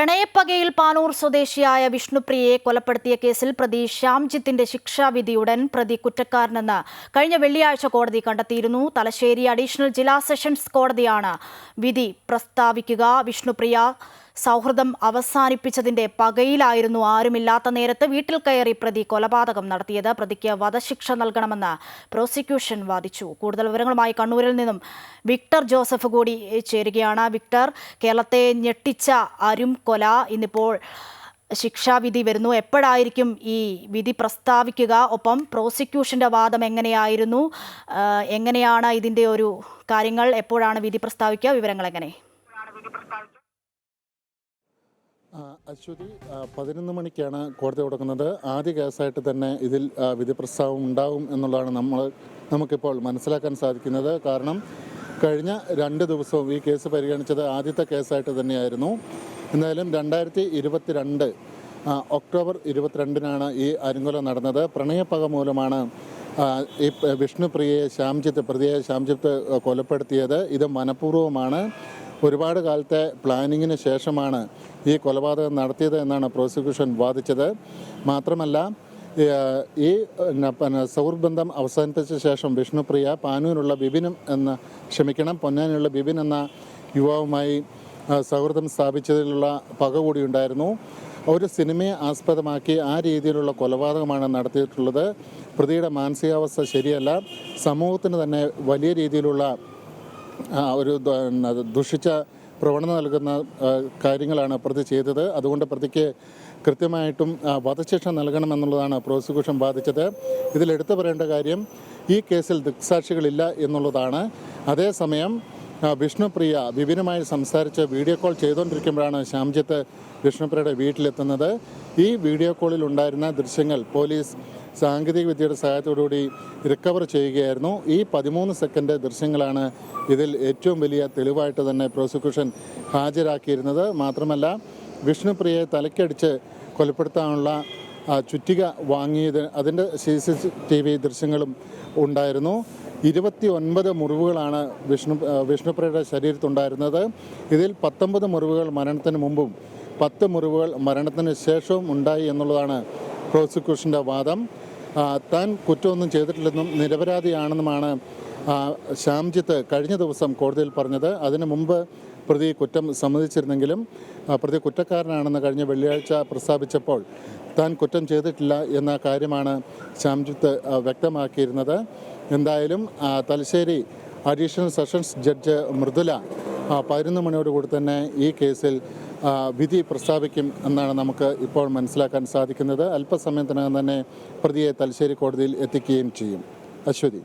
പ്രണയപ്പകയിൽ പാനൂർ സ്വദേശിയായ വിഷ്ണുപ്രിയയെ കൊലപ്പെടുത്തിയ കേസിൽ പ്രതി ശ്യാംജിത്തിന്റെ ശിക്ഷാവിധി ഉടൻ പ്രതി കുറ്റക്കാരനെന്ന് കഴിഞ്ഞ വെള്ളിയാഴ്ച കോടതി കണ്ടെത്തിയിരുന്നു. തലശ്ശേരി അഡീഷണൽ ജില്ലാ സെഷൻസ് കോടതിയാണ് വിധി പ്രസ്താവിക്കുക. വിഷ്ണുപ്രിയ സൗഹൃദം അവസാനിപ്പിച്ചതിന്റെ പകയിലായിരുന്നു ആരുമില്ലാത്ത നേരത്ത് വീട്ടിൽ കയറി പ്രതി കൊലപാതകം നടത്തിയത്. പ്രതിക്ക് വധശിക്ഷ നൽകണമെന്ന് പ്രോസിക്യൂഷൻ വാദിച്ചു. കൂടുതൽ വിവരങ്ങളുമായി കണ്ണൂരിൽ നിന്നും വിക്ടർ ജോസഫ് കൂടി ചേരുകയാണ്. വിക്ടർ കേരളത്തെ ഞെട്ടിച്ച അരും കൊല. ഇന്നിപ്പോൾ ശിക്ഷാവിധി വരുന്നു. എപ്പോഴായിരിക്കും ഈ വിധി പ്രസ്താവിക്കുക? ഒപ്പം പ്രോസിക്യൂഷന്റെ വാദം എങ്ങനെയായിരുന്നു? എങ്ങനെയാണ് ഇതിന്റെ ഒരു കാര്യങ്ങൾ? എപ്പോഴാണ് വിധി പ്രസ്താവിക്കുക? വിവരങ്ങൾ എങ്ങനെ? അശ്വതി പതിനൊന്ന് മണിക്കാണ് കോടതി തുടങ്ങുന്നത്. ആദ്യ കേസായിട്ട് തന്നെ ഇതിൽ വിധി പ്രസ്താവം ഉണ്ടാവും എന്നുള്ളതാണ് നമ്മൾ നമുക്കിപ്പോൾ മനസ്സിലാക്കാൻ സാധിക്കുന്നത്. കാരണം കഴിഞ്ഞ രണ്ട് ദിവസവും ഈ കേസ് പരിഗണിച്ചത് ആദ്യത്തെ കേസായിട്ട് തന്നെയായിരുന്നു. എന്തായാലും രണ്ടായിരത്തി ഇരുപത്തിരണ്ട് ഒക്ടോബർ ഇരുപത്തിരണ്ടിനാണ് ഈ അരുങ്കൊല നടന്നത്. പ്രണയപ്പക മൂലമാണ് ഈ വിഷ്ണുപ്രിയയെ ശ്യാംജിത്ത് പ്രതിയെ ശ്യാംജിത്ത് കൊലപ്പെടുത്തിയത്. ഇത് മനഃപൂർവമാണ്. ഒരുപാട് കാലത്തെ പ്ലാനിങ്ങിന് ശേഷമാണ് ഈ കൊലപാതകം നടത്തിയത് എന്നാണ് പ്രോസിക്യൂഷൻ വാദിച്ചത്. മാത്രമല്ല ഈ സൗഹൃദ ബന്ധം അവസാനിപ്പിച്ച ശേഷം വിഷ്ണുപ്രിയ പാനൂരിലുള്ള ബിബിനും എന്ന ക്ഷമിക്കണം പൊന്നാനിയുള്ള ബിബിൻ എന്ന യുവാവുമായി സൗഹൃദം സ്ഥാപിച്ചതിലുള്ള പക കൂടി ഉണ്ടായിരുന്നു. ഒരു സിനിമയെ ആസ്പദമാക്കി ആ രീതിയിലുള്ള കൊലപാതകമാണ് നടത്തിയിട്ടുള്ളത്. പ്രതിയുടെ മാനസികാവസ്ഥ ശരിയല്ല. സമൂഹത്തിന് തന്നെ വലിയ രീതിയിലുള്ള ഒരു ദുഷിച്ച പ്രവണത നൽകുന്ന കാര്യങ്ങളാണ് പ്രതി ചെയ്തത്. അതുകൊണ്ട് പ്രതിക്ക് കൃത്യമായിട്ടും വധശിക്ഷ നൽകണമെന്നുള്ളതാണ് പ്രോസിക്യൂഷൻ ബാധിച്ചത് ഇതിലെടുത്തു പറയേണ്ട കാര്യം ഈ കേസിൽ ദൃക്സാക്ഷികളില്ല എന്നുള്ളതാണ്. അതേസമയം വിഷ്ണുപ്രിയ വിപിനുമായി സംസാരിച്ച് വീഡിയോ കോൾ ചെയ്തുകൊണ്ടിരിക്കുമ്പോഴാണ് ശ്യാംജിത്ത് വിഷ്ണുപ്രിയയുടെ വീട്ടിലെത്തുന്നത്. ഈ വീഡിയോ കോളിൽ ഉണ്ടായിരുന്ന ദൃശ്യങ്ങൾ പോലീസ് സാങ്കേതിക വിദ്യയുടെ സഹായത്തോടുകൂടി റിക്കവർ ചെയ്യുകയായിരുന്നു. ഈ പതിമൂന്ന് സെക്കൻഡ് ദൃശ്യങ്ങളാണ് ഇതിൽ ഏറ്റവും വലിയ തെളിവായിട്ട് തന്നെ പ്രോസിക്യൂഷൻ ഹാജരാക്കിയിരുന്നത്. മാത്രമല്ല വിഷ്ണുപ്രിയയെ തലക്കടിച്ച് കൊലപ്പെടുത്താനുള്ള ചുറ്റിക വാങ്ങിയത് അതിന്റെ സി സി ടി വി ദൃശ്യങ്ങളും ഉണ്ടായിരുന്നു. ഇരുപത്തി ഒൻപത് മുറിവുകളാണ് വിഷ്ണു വിഷ്ണുപ്രിയയുടെ ശരീരത്തുണ്ടായിരുന്നത്. ഇതിൽ പത്തൊമ്പത് മുറിവുകൾ മരണത്തിന് മുമ്പും പത്ത് മുറിവുകൾ മരണത്തിന് ശേഷവും ഉണ്ടായി എന്നുള്ളതാണ് പ്രോസിക്യൂഷന്റെ വാദം താൻ കുറ്റമൊന്നും ചെയ്തിട്ടില്ലെന്നും നിരപരാധിയാണെന്നുമാണ് ശ്യാംജിത്ത് കഴിഞ്ഞ ദിവസം കോടതിയിൽ പറഞ്ഞത്. അതിനു മുമ്പ് പ്രതി കുറ്റം സമ്മതിച്ചിരുന്നെങ്കിലും പ്രതി കുറ്റക്കാരനാണെന്ന് കഴിഞ്ഞ വെള്ളിയാഴ്ച പ്രസ്താവിച്ചപ്പോൾ താൻ കുറ്റം ചെയ്തിട്ടില്ല എന്ന കാര്യമാണ് ശ്യാംജിത്ത് വ്യക്തമാക്കിയിരുന്നത്. എന്തായാലും Thalassery additional sessions judge Mridula പതിനൊന്ന് മണിയോടുകൂടി തന്നെ ഈ കേസിൽ വിധി പ്രസ്താവിക്കും എന്നാണ് നമുക്ക് ഇപ്പോൾ മനസ്സിലാക്കാൻ സാധിക്കുന്നത്. അല്പസമയത്തിനകം തന്നെ പ്രതിയെ തലശ്ശേരി കോടതിയിൽ എത്തിക്കുകയും ചെയ്യും. അശ്വതി.